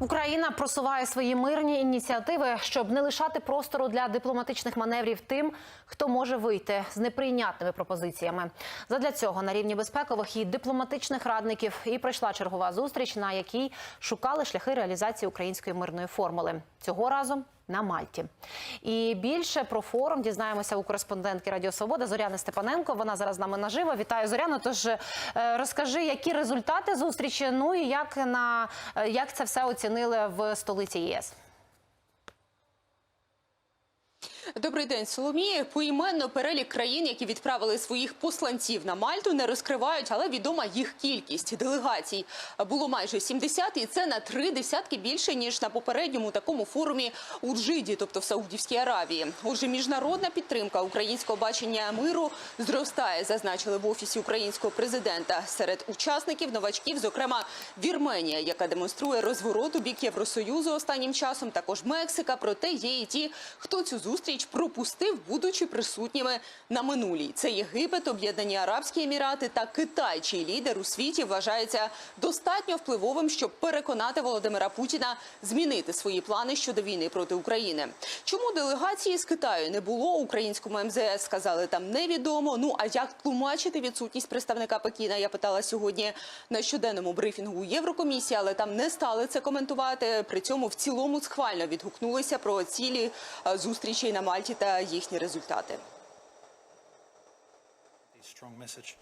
Україна просуває свої мирні ініціативи, щоб не лишати простору для дипломатичних маневрів тим, хто може вийти з неприйнятними пропозиціями. Задля цього на рівні безпекових і дипломатичних радників і пройшла чергова зустріч, на якій шукали шляхи реалізації української мирної формули. Цього разу на Мальті. І більше про форум дізнаємося у кореспондентки Радіо Свобода Зоряни Степаненко. Вона зараз з нами наживо. Вітаю Зоряно. Тож е, розкажи, які результати зустрічі, ну і як на е, як це все оцінили в столиці ЄС. Добрий день, Соломії. Поіменно перелік країн, які відправили своїх посланців на Мальту, не розкривають, але відома їх кількість делегацій. Було майже 70, і це на три десятки більше ніж на попередньому такому форумі у Джиді, тобто в Саудівській Аравії. Отже, міжнародна підтримка українського бачення миру зростає, зазначили в офісі українського президента. Серед учасників новачків, зокрема Вірменія, яка демонструє розворот у бік Євросоюзу останнім часом. Також Мексика. Проте є і ті, хто цю зустріч пропустив, будучи присутніми на минулій. Це Єгипет, Об'єднані Арабські Емірати та Китай, чий лідер у світі вважається достатньо впливовим, щоб переконати Володимира Путіна змінити свої плани щодо війни проти України. Чому делегації з Китаю не було українському МЗС? Сказали там невідомо. Ну а як тлумачити відсутність представника Пекіна? Я питала сьогодні на щоденному брифінгу Єврокомісії, але там не стали це коментувати. При цьому в цілому схвально відгукнулися про цілі е, зустрічей на Мальті та їхні результати.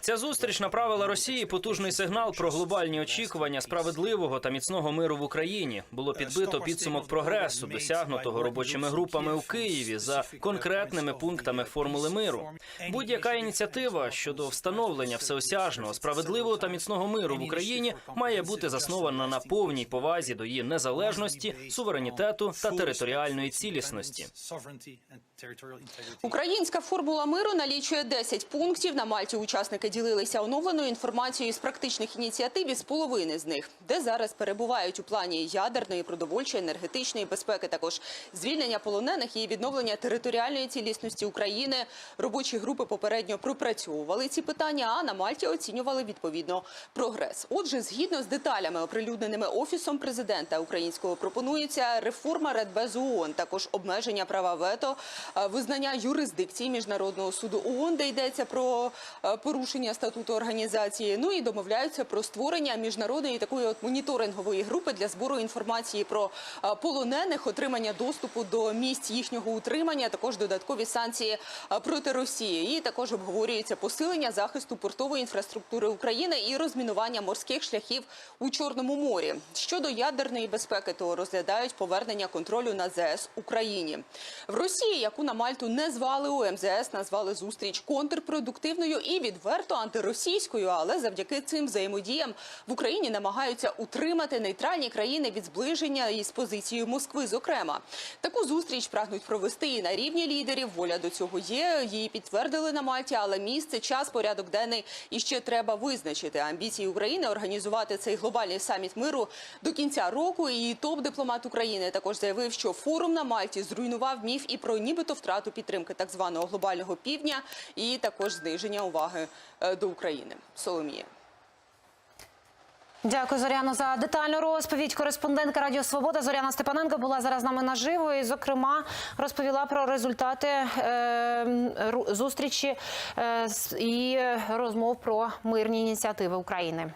Ця зустріч направила Росії потужний сигнал про глобальні очікування справедливого та міцного миру в Україні. Було підбито підсумок прогресу, досягнутого робочими групами у Києві за конкретними пунктами формули миру. Будь-яка ініціатива щодо встановлення всеосяжного, справедливого та міцного миру в Україні має бути заснована на повній повазі до її незалежності, суверенітету та територіальної цілісності. Українська формула миру налічує 10 пунктів. На Мальті учасники ділилися оновленою інформацією з практичних ініціатив із половини з них, де зараз перебувають у плані ядерної, продовольчої, енергетичної безпеки, також звільнення полонених і відновлення територіальної цілісності України. Робочі групи попередньо пропрацьовували ці питання, а на Мальті оцінювали відповідно прогрес. Отже, згідно з деталями, оприлюдненими офісом президента українського, пропонується реформа Радбезу ООН, також обмеження права вето, е, визнання юрисдикції міжнародного суду ООН, де йдеться про порушення статуту організації. Ну і домовляються про створення міжнародної такої от моніторингової групи для збору інформації про е, полонених, отримання доступу до місць їхнього утримання, також додаткові санкції е, проти Росії. І також обговорюється посилення захисту портової інфраструктури України і розмінування морських шляхів у Чорному морі. Щодо ядерної безпеки, то розглядають повернення контролю на ЗС Україні в Росії, яку на Мальту не звали у МЗС, назвали зустріч контрпродуктивною і відверто антиросійською. Але завдяки цим взаємодіям в Україні намагаються утримати нейтральні країни від зближення із позицією Москви. Зокрема, таку зустріч прагнуть провести і на рівні лідерів. Воля до цього є. Її підтвердили на Мальті, але місце, час, порядок денний іще треба визначити. Амбіції України організувати цей глобальний саміт миру до кінця року. І топ-дипломат України також заявив, що форум на Мальті зруйнував міф і про нібито втрату підтримки так званого глобального півдня, і також зниження уваги е, до України. Соломія. Дякую, Зоряно, за детальну розповідь. Кореспондентка Радіо Свобода Зоряна Степаненко була зараз з нами наживо і, зокрема, розповіла про результати е, зустрічі е, і розмов про мирні ініціативи України.